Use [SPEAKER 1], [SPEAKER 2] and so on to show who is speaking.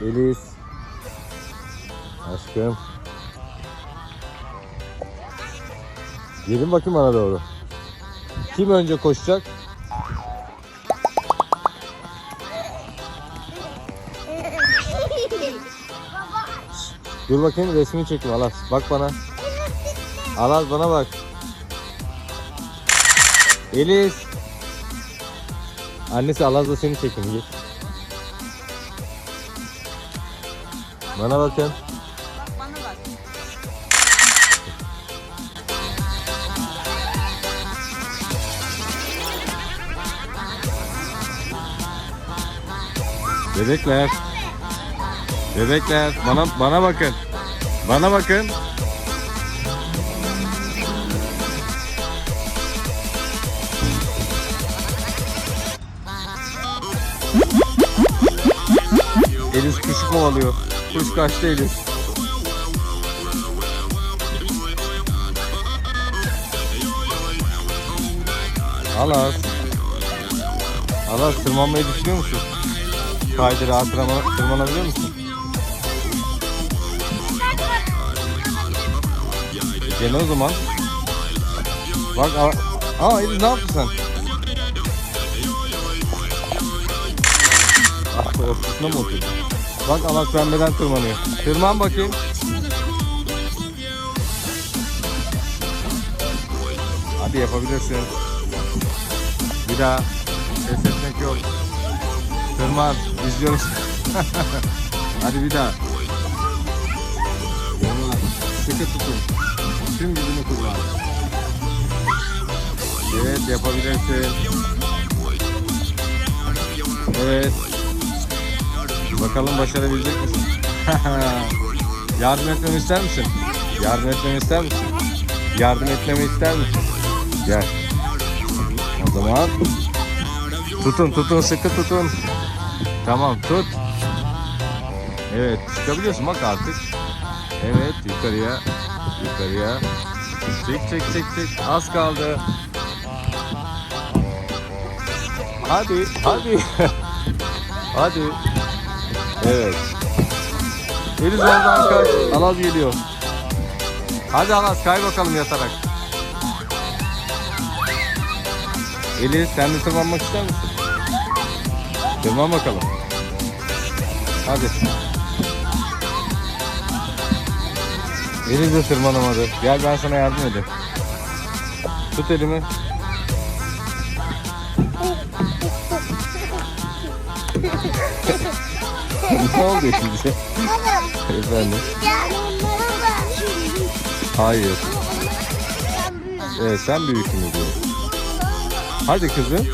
[SPEAKER 1] Eliz. Aşkım. Gelin bakayım bana doğru. Kim önce koşacak? Dur bakayım resmini çekeyim Alas. Bak bana. Alas bana bak. Eliz. Annesi Alaz'la seni çekeyim git. Bana bakın.
[SPEAKER 2] Bak bana bak.
[SPEAKER 1] Bebekler. Bebekler bana bana bakın. Bana bakın. Eliz kuşu kovalıyor. Kuş kaçtı Eliz. Alas. Alas tırmanmayı düşünüyor musun? Kaydırağa tırmana, tırmanabiliyor musun? Gel o zaman. Bak Aa Eliz ne yaptın sen? Ah ortasına mı oturdun? Bak Alas pembeden tırmanıyor. Tırman bakayım. Hadi yapabilirsin. Bir daha. Ses etmek yok. Tırman. izliyoruz. Hadi bir daha. Tırman. Sıkı tutun. Tüm gücünü kullan. Evet yapabilirsin. Evet. Bakalım başarabilecek misin? Yardım etmemi ister misin? Yardım etmemi ister misin? Yardım etmemi ister misin? Gel. O zaman tutun tutun sıkı tutun. Tamam tut. Evet çıkabiliyorsun bak artık. Evet yukarıya. Yukarıya. Çek çek çek çek. Az kaldı. Hadi hadi. hadi. Evet. Eliz oradan kaç. Alaz geliyor. Hadi Alaz kay bakalım yatarak. Eliz sen de tırmanmak ister misin? Tırman bakalım. Hadi. Eliz de tırmanamadı. Gel ben sana yardım edeyim. Tut elimi. ne oldu şimdi? Efendim? Hayır. Evet sen büyüksün diyor. Hadi kızım.